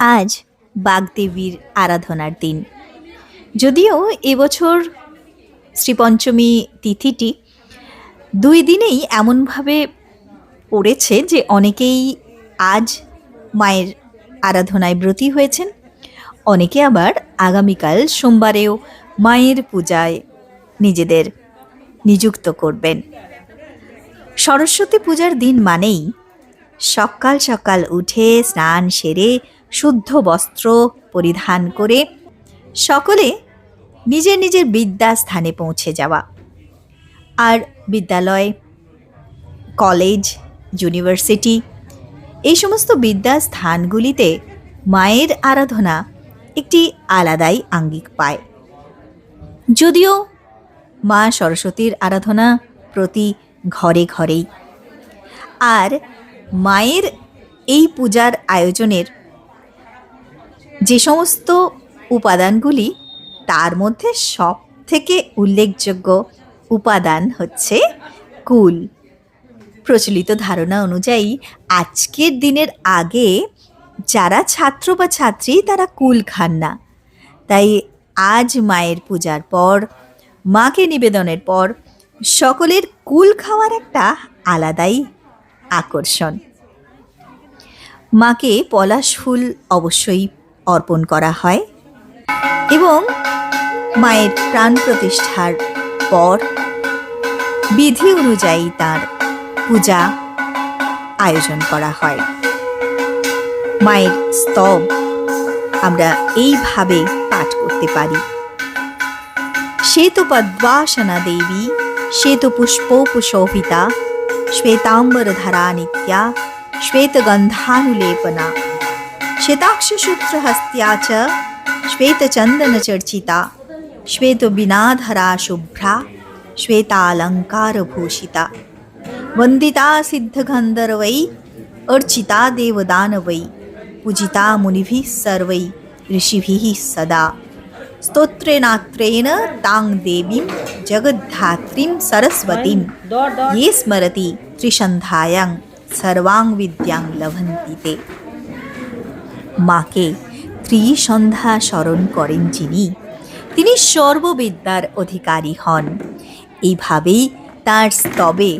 আজ বাগদেবীর আরাধনার দিন। যদিও এবছর শ্রীপঞ্চমী তিথিটি দুই দিনেই এমনভাবে পড়েছে যে অনেকেই আজ মায়ের আরাধনায় ব্রতী হয়েছেন, অনেকে আবার আগামীকাল সোমবারেও মায়ের পূজায় নিজেদের নিযুক্ত করবেন। সরস্বতী পূজার দিন মানেই সকাল সকাল উঠে স্নান সেরে শুদ্ধ বস্ত্র পরিধান করে সকলে নিজের নিজের বিদ্যাস্থানে পৌঁছে যাওয়া। আর বিদ্যালয়, কলেজ, ইউনিভার্সিটি এই সমস্ত বিদ্যাস্থানগুলিতে মায়ের আরাধনা একটি আলাদাই আঙ্গিক পায়। যদিও মা সরস্বতীর আরাধনা প্রতি ঘরে ঘরেই। আর মায়ের এই পূজার আয়োজনের যে সমস্ত উপাদানগুলি তার মধ্যে সব থেকে উল্লেখযোগ্য উপাদান হচ্ছে কুল। প্রচলিত ধারণা অনুযায়ী আজকের দিনের আগে যারা ছাত্র বা ছাত্রী তারা কুল খান না। তাই আজ মায়ের পূজার পর, মাকে নিবেদনের পর সকলের কুল খাওয়ার একটা আলাদাই আকর্ষণ। মাকে পলাশ ফুল অবশ্যই অর্পণ করা হয় এবং মায়ের প্রাণ প্রতিষ্ঠার পর বিধি অনুযায়ী তার পূজা আয়োজন করা হয়। মায়ের স্তব আমরা এইভাবে পাঠ করতে পারি। শ্বেতপদ্বাসনা দেবী, শ্বেতপুষ্পোপশোভিতা শ্বেতাম্বরধারা নিত্যা শ্বেতগন্ধানুলেপনা शेताक्षशूत्रहस्त्या च श्वेतचन्दनचर्चिता श्वेतबिनाधरा शुभ्रा श्वेतालङ्कारभूषिता वन्दिता सिद्धगन्धर्वै अर्चिता देवदानवै पूजिता मुनिभिः सर्वै ऋषिभिः सदा। स्तोत्रेणात्रेण तां देवीं जगद्धात्रीं सरस्वतीं। ये स्मरति त्रिषन्धायां सर्वां विद्यां लभन्ति ते। মাকে ত্রিসন্ধ্যা স্মরণ করেন যিনি তিনি সর্ববিদ্যার অধিকারী হন এইভাবেই তার স্তবে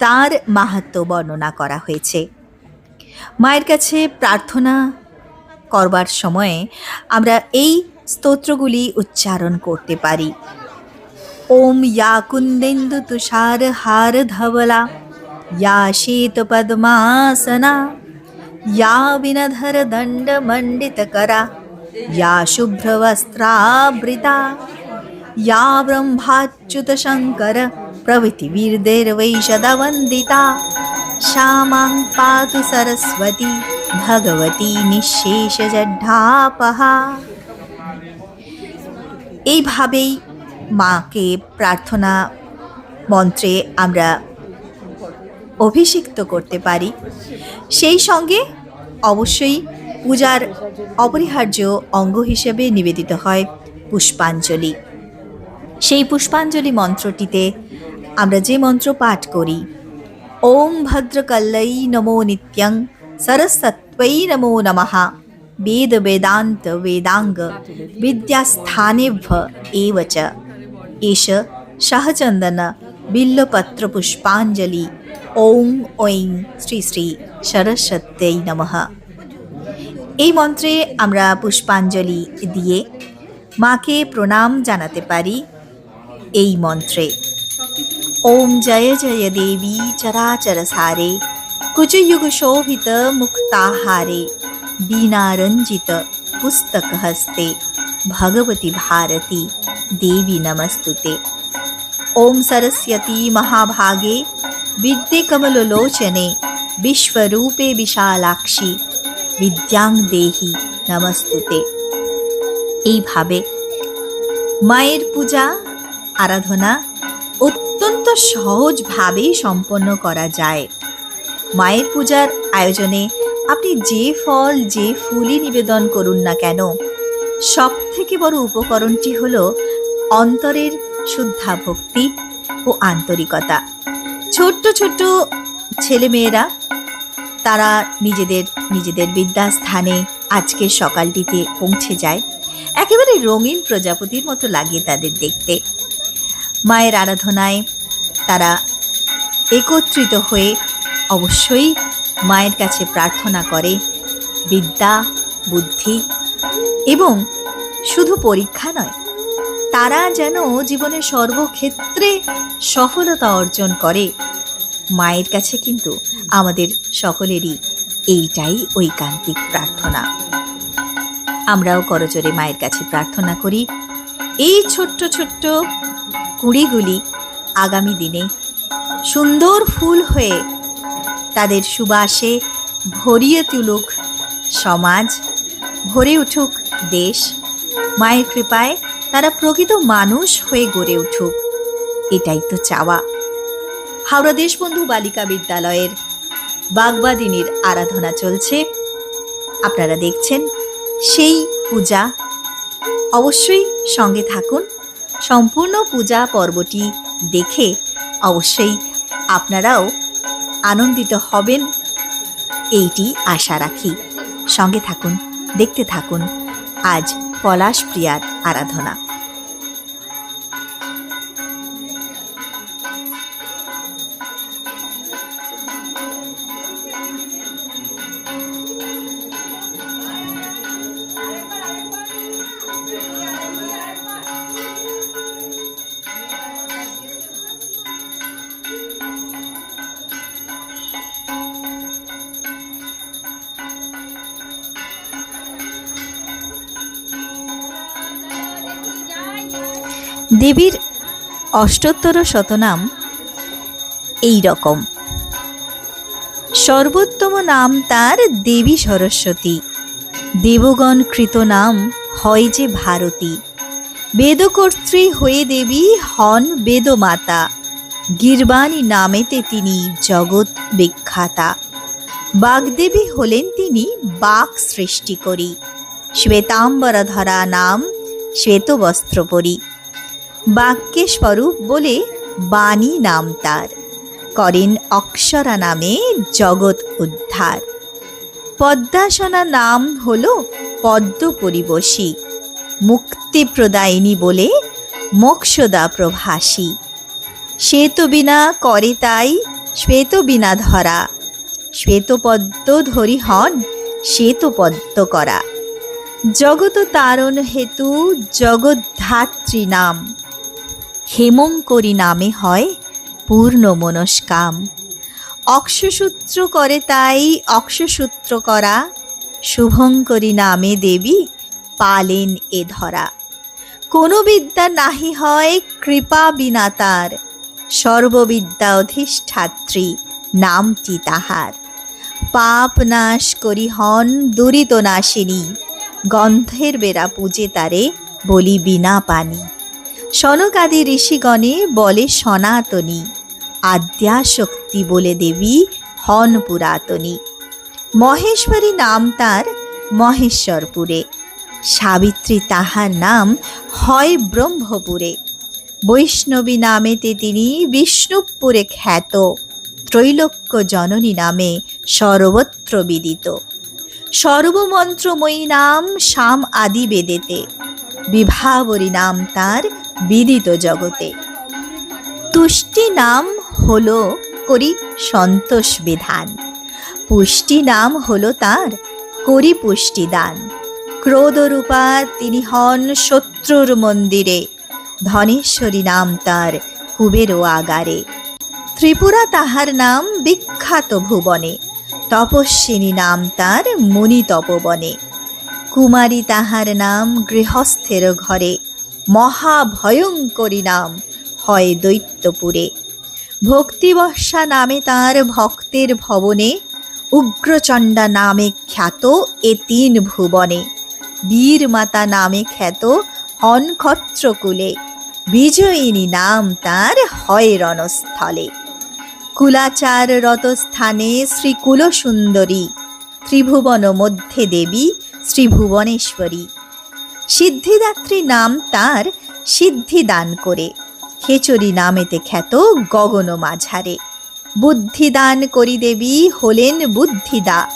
তার মাহাত্ম বর্ণনা করা হয়েছে মায়ের কাছে প্রার্থনা করবার সময়ে আমরা এই স্তোত্রগুলি উচ্চারণ করতে পারি ওম ইয়া কুন্দেন্দু তুষার হার ধবলা या शीतपद्मासना या विनधरदण्डमण्डितकरा या शुभ्रवस्त्रावृता या ब्रह्माच्युतशङ्कर प्रभृतिवीर्दैर्वैषदवन्दिता श्यामां पातु सरस्वती ভগবতী নিঃশেষজড্ঢাপহা এইভাবেই মাকে প্রার্থনা মন্ত্রে আমরা অভিষিক্ত করতে পারি। সেই সঙ্গে অবশ্যই পূজার অপরিহার্য অঙ্গ হিসেবে নিবেদিত হয় পুষ্পাঞ্জলি। সেই পুষ্পাঞ্জলি মন্ত্রটিতে আমরা যে মন্ত্র পাঠ করি, ওম ভদ্রকল্লাই নমো নিত্যং সরস্বত্বৈ নমো নমঃ। বেদ বেদান্ত বেদাঙ্গ বিদ্যাস্থানেভ্য এব চ। এষ সহচন্দন বিল্লপত্র পুষ্পাঞ্জলি ওং ঐং শ্রী শ্রী সরস্বত্যই নমঃ এই মন্ত্রে আমরা পুষ্পাঞ্জলি দিয়ে মাকে প্রণাম জানাতে পারি। এই মন্ত্রে, ওম জয় জয় দেবী চরাচর সারে কুচযুগ শোভিত মুক্তাহারে, বীণারঞ্জিত পুস্তক হস্তে, ভগবতী ভারতী, দেবী নমস্তুতে। ওম সরস্বতী মহাভাগে কমললোচনে বিশ্বরূপে বিশালাক্ষী বিদ্যাং দেহি নমস্তুতে এইভাবে মায়ের পূজা আরাধনা অত্যন্ত সহজভাবেই সম্পন্ন করা যায় মায়ের পূজার আয়োজনে আপনি যে ফল যে ফুলই নিবেদন করুন না কেন সব থেকে বড় উপকরণটি হল অন্তরের শুদ্ধা ভক্তি ও আন্তরিকতা ছোট্ট ছোট্ট ছেলেমেয়েরা, তারা নিজেদের নিজেদের বিদ্যাস্থানে আজকে সকালটিতে পৌঁছে যায়। একেবারে রঙিন প্রজাপতির মতো লাগে তাদের দেখতে। মায়ের আরাধনায় তারা একত্রিত হয়ে অবশ্যই মায়ের কাছে প্রার্থনা করে বিদ্যা, বুদ্ধি এবং শুধু পরীক্ষা নয়, তারা যেন জীবনের সর্বক্ষেত্রে সফলতা অর্জন করে। মায়ের কাছে কিন্তু আমাদের সকলেরই এইটাই ঐকান্তিক প্রার্থনা। আমরাও করজোরে মায়ের কাছে প্রার্থনা করি, এই ছোট্ট ছোট্ট কুড়িগুলি আগামী দিনে সুন্দর ফুল হয়ে তাদের সুবাসে ভরিয়ে তুলুক সমাজ, ভরে উঠুক দেশ। মায়ের কৃপায় তারা প্রকৃত মানুষ হয়ে গড়ে উঠুক, এটাই তো চাওয়া। হাওড়া দেশবন্ধু বালিকা বিদ্যালয়ের বাগবাদিনীর আরাধনা চলছে। আপনারা দেখছেন সেই পূজা। অবশ্যই সঙ্গে থাকুন। সম্পূর্ণ পূজা পর্বটি দেখে অবশ্যই আপনারাও আনন্দিত হবেন। এইটি আশা রাখি। সঙ্গে থাকুন, দেখতে থাকুন। আজ পলাশ প্রিয়ার আরাধনা। দেবীর অষ্টোত্তর শতনাম এই রকম সর্বোত্তম নাম তার দেবী সরস্বতী। দেবগণ কৃত নাম হয় যে ভারতী। বেদকর্ত্রী হয়ে দেবী হন বেদমাতা। গির্বাণী নামেতে তিনি জগৎ বিখ্যাতা। বাগদেবী হলেন তিনি বাক সৃষ্টি করি শ্বেতাম্বরা ধরা নাম শ্বেতবস্ত্র পরি বাক্যে স্বরূপ বলে বাণী নাম তার। করেন অক্ষরা নামে জগৎ উদ্ধার। পদ্মাসনা নাম হল পদ্ম পরিবশী। মুক্তি প্রদায়িনী বলে মোক্ষদা প্রভাসী। শ্বেত বিনা করে তাই শ্বেত বিনা ধরা। শ্বেতপদ্ম ধরি হন শ্বেতপদ্ম করা। জগত তারণ হেতু জগদ্ধাত্রী নাম। হেমঙ্করী নামে হয় পূর্ণ মনস্কাম অক্ষসূত্র করে তাই অক্ষসূত্র করা, শুভঙ্করী নামে দেবী পালেন এ ধরা। কোনো বিদ্যা নাহি হয় কৃপা বিনা তার, সর্ববিদ্যা অধিষ্ঠাত্রী নামটি তাহার। পাপ নাশ করি হন দুরিত নাশিনী, গন্ধের বেড়া পূজে তারে বলি বিনা পানি। সনকাদি ঋষিগণে বলে সনাতনী, আদ্যাশক্তি বলে দেবী হন পুরাতনী। মহেশ্বরী নাম তার মহেশ্বরপুরে, সাবিত্রী তাহার নাম হয় ব্রহ্মপুরে। বৈষ্ণবী নামেতে তিনি বিষ্ণুপুরে খ্যাত, ত্রৈলোক্য জননী নামে সর্বত্র বিদিত। সর্বমন্ত্রময়ী নাম শাম আদি বেদেতে বিভাবরী নাম তার বিদিত জগতে। তুষ্টি নাম হলো করি সন্তোষ বিধান। পুষ্টি নাম হলো তার করি পুষ্টি দান। ক্রোধরূপা তিনি হন শত্রুর মন্দিরে। ধনেশ্বরী নাম তার কুবেরও আগারে। ত্রিপুরা তাহার নাম বিখ্যাত ভুবনে। তপস্বিনী নাম তার মুনি তপবনে কুমারী তাহার নাম গৃহস্থের ঘরে। মহাভয়ঙ্করী নাম হয় দৈত্যপুরে। ভক্তিবর্ষা নামে তার ভক্তের ভবনে, উগ্রচণ্ডা নামে খ্যাত এ তিন ভুবনে বীর মাতা নামে খ্যাত হন ক্ষত্রকুলে বিজয়িনী নাম তার হয় রণস্থলে কুলাচার রত স্থানে শ্রীকুল সুন্দরী ত্রিভুবন মধ্যে দেবী শ্রী ভুবনেশ্বরী সিদ্ধিদাত্রী নাম তার সিদ্ধি দান করে। খেচরি নামেতে খ্যাত গগন মাঝারে। বুদ্ধিদান করি দেবী হলেন বুদ্ধিদা।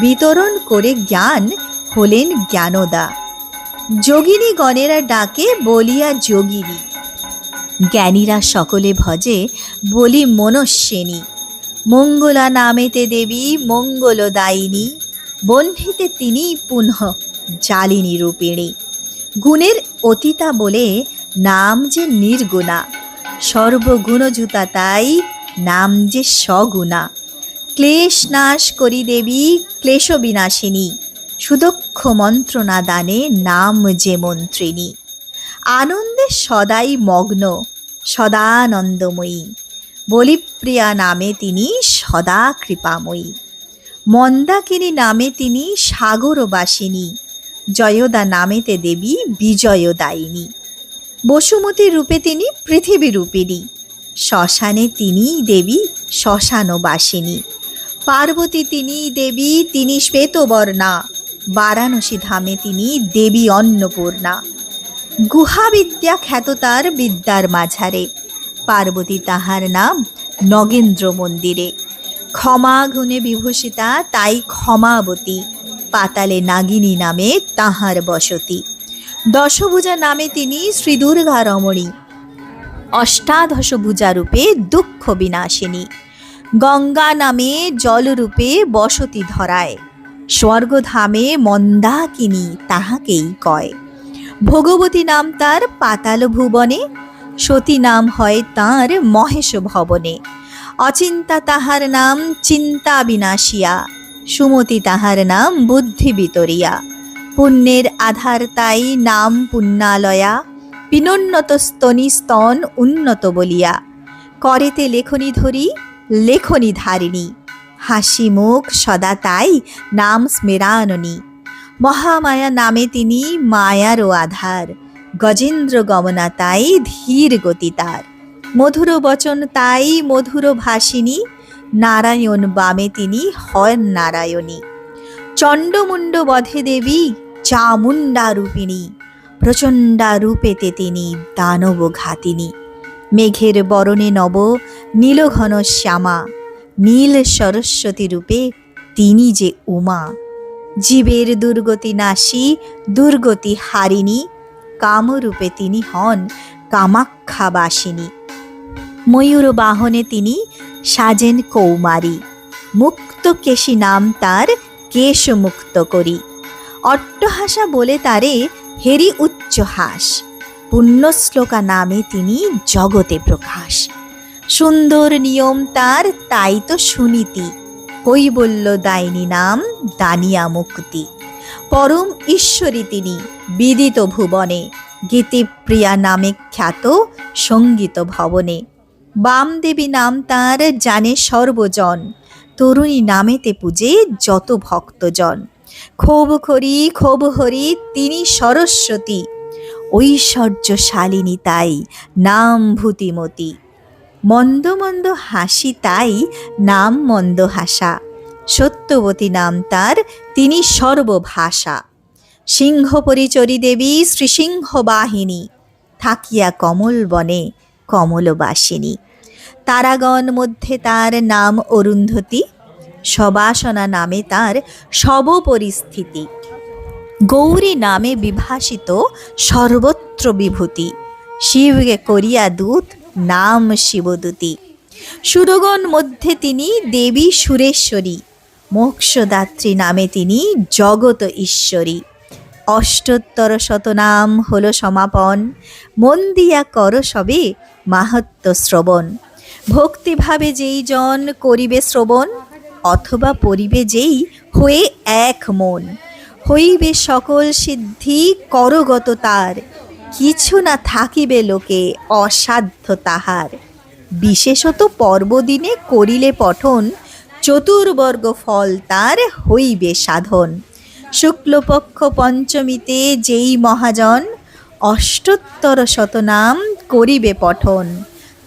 বিতরণ করে জ্ঞান হলেন জ্ঞানদা। যোগিনী গণেরা ডাকে বলিয়া যোগিনী। জ্ঞানীরা সকলে ভজে বলি মনস্বিনী। মঙ্গলা নামেতে দেবী মঙ্গলদায়িনী। বহ্নিতে তিনি পুনঃ জালিনী রূপিণী। গুণের অতীতা বলে নাম যে নির্গুণা। সর্বগুণযুতা তাই নাম যে সগুণা। ক্লেশ নাশ করি দেবী, ক্লেশ বিনাশিনী। সুদক্ষ মন্ত্রণা দানে নাম যে মন্ত্রিনী আনন্দে সদাই মগ্ন, সদানন্দময়ী। বলিপ্রিয়া নামে তিনি সদা কৃপাময়ী। মন্দাকিনী নামে তিনি সাগরবাসিনী। জয়দা নামেতে দেবী বিজয়দায়িনী বসুমতী রূপে তিনি পৃথিবী রূপিণী। শ্মশানে তিনিই দেবী শ্মশানবাসিনী পার্বতী তিনি দেবী, তিনি শ্বেতবর্ণা। বারাণসী ধামে তিনি দেবী অন্নপূর্ণা। গুহাবিদ্যা খ্যাত তার বিদ্যার মাঝারে। পার্বতী তাহার নাম নগেন্দ্র মন্দিরে। ক্ষমা গুণে বিভূষিতা, তাই ক্ষমাবতী। পাতালে নাগিনী নামে তাহার বসতি। দশভুজা নামে তিনি শ্রীদুর্গা রমণী। অষ্টাদশভুজা রূপে দুঃখ বিনাশিনী। গঙ্গা নামে জলরূপে বসতি ধরায়। স্বর্গধামে মন্দাকিনী তাহাকেই কয়। ভগবতী নাম তার পাতাল ভুবনে, সতী নাম হয় তাঁর মহেশ ভবনে। অচিন্তা তাহার নাম চিন্তা বিনাশিয়া। সুমতি তাহার নাম বুদ্ধি বিতরিয়া পুণ্যের আধার তাই নাম পুণ্যালয়া পিনোন্নত স্তনি স্তন উন্নত বলিয়া। করেতে লেখনি ধরি, লেখনি ধারিণী। হাসি মুখ সদা তাই নাম স্মেরাননী মহামায়া নামে তিনি মায়ারও আধার। গজেন্দ্র গমনা তাই ধীর গতি তার। মধুর বচন তাই মধুর ভাসিনী। নারায়ণ বামে তিনি হন নারায়ণী। চণ্ডমুণ্ড বধে দেবী, চামুণ্ডা রূপিণী। প্রচণ্ডা রূপেতে তিনি দানব ঘাতিনী। মেঘের বরণে নব নীলঘন শ্যামা। নীল সরস্বতী রূপে তিনি যে উমা। জীবের দুর্গতি নাশী, দুর্গতি হারিণী। কামরূপে তিনি হন কামাক্ষাবাসিনী ময়ূর বাহনে তিনি সাজেন কৌমারী। মুক্ত কেশী নাম তার কেশ মুক্ত করি। অট্টহাসা বলে তারে হেরি উচ্চহাস পুণ্যশ্লোকা নামে তিনি জগতে প্রকাশ। সুন্দর নিয়ম তার, তাই তো সুনীতি। কৈবল্য দায়িনী নাম দানিয়া মুক্তি। পরম ঈশ্বরী তিনি বিদিত ভুবনে। গীতিপ্রিয়া নামে খ্যাত সংগীত ভবনে। বামদেবী নাম তার জানে সর্বজন। তরুণী নামেতে পূজে যত ভক্তজন। ক্ষোভ খরি ক্ষোভ হরি, তিনি সরস্বতী। ঐশ্বর্যশালিনী তাই, নাম ভূতিমতী। মন্দ মন্দ হাসি তাই, নাম মন্দ হাসা। সত্যবতী নাম তার, তিনি সর্বভাষা। সিংহ পরিচরী দেবী শ্রীসিংহ বাহিনী থাকিয়া কমল বনে কমলবাসিনী তারাগণ মধ্যে তার নাম অরুন্ধতী, সবাসনা নামে তার সবপরিস্থিতি গৌরী নামে বিভাসিত সর্বত্র বিভূতি। শিবকে করিয়া দূত নাম শিবদূতি। সুরগণ মধ্যে তিনি দেবী সুরেশ্বরী। মোক্ষদাত্রী নামে তিনি জগত ঈশ্বরী। অষ্টোত্তর শতনাম হল সমাপন। মন দিয়া কর সবে মাহাত্ম শ্রবণ। ভক্তিভাবে যেই জন করিবে শ্রবণ, অথবা পরিবে যেই হয়ে এক মন। হইবে সকল সিদ্ধি করগত তার, কিছু না থাকিবে লোকে অসাধ্য তাহার। বিশেষত পর্বদিনে করিলে পঠন, চতুর্বর্গ ফল তার হইবে সাধন। শুক্লপক্ষ পঞ্চমীতে যেই মহাজন অষ্টোত্তর শতনাম করিবে পঠন।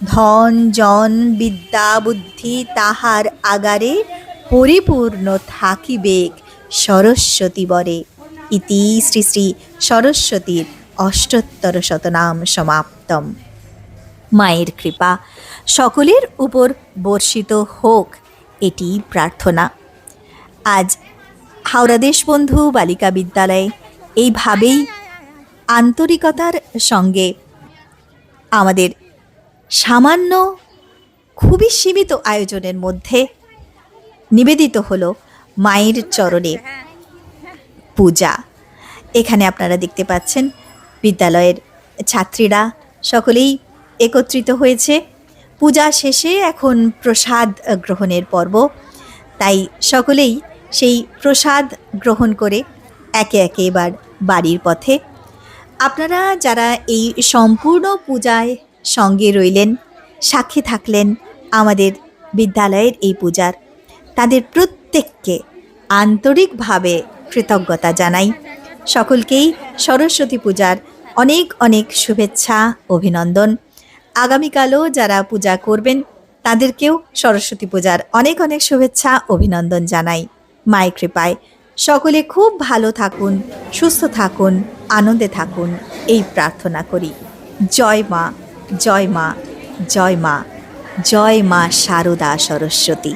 ধন, জন, বিদ্যা, বুদ্ধি তাহার আগারে পরিপূর্ণ থাকিবেক সরস্বতী বরে। ইতি শ্রী শ্রী সরস্বতীর অষ্টোত্তর শতনাম সমাপ্তম। মায়ের কৃপা, সকলের উপর বর্ষিত হোক এটি প্রার্থনা। আজ হাওড়া দেশবন্ধু বালিকা বিদ্যালয়ে। এইভাবেই আন্তরিকতার সঙ্গে আমাদের সামান্য, খুবই সীমিত আয়োজনের মধ্যে নিবেদিত হলো মায়ের চরণে পূজা। এখানে আপনারা দেখতে পাচ্ছেন বিদ্যালয়ের ছাত্রীরা সকলেই একত্রিত হয়েছে। পূজা শেষে এখন প্রসাদ গ্রহণের পর্ব। তাই সকলেই সেই প্রসাদ গ্রহণ করে একে একে এবার বাড়ির পথে। আপনারা যারা এই সম্পূর্ণ পূজায় সঙ্গে রইলেন সাক্ষী থাকলেন আমাদের বিদ্যালয়ের এই পূজার, তাদের প্রত্যেককে আন্তরিকভাবে কৃতজ্ঞতা জানাই। সকলকেই সরস্বতী পূজার অনেক অনেক শুভেচ্ছা, অভিনন্দন। আগামীকালও যারা পূজা করবেন, তাদেরকেও সরস্বতী পূজার অনেক অনেক শুভেচ্ছা, অভিনন্দন জানাই। মায়ের কৃপায়। সকলে খুব ভালো থাকুন, সুস্থ থাকুন, আনন্দে থাকুন। এই প্রার্থনা করি। জয় মা জয় মা জয় মা জয় মা শারদা সরস্বতী।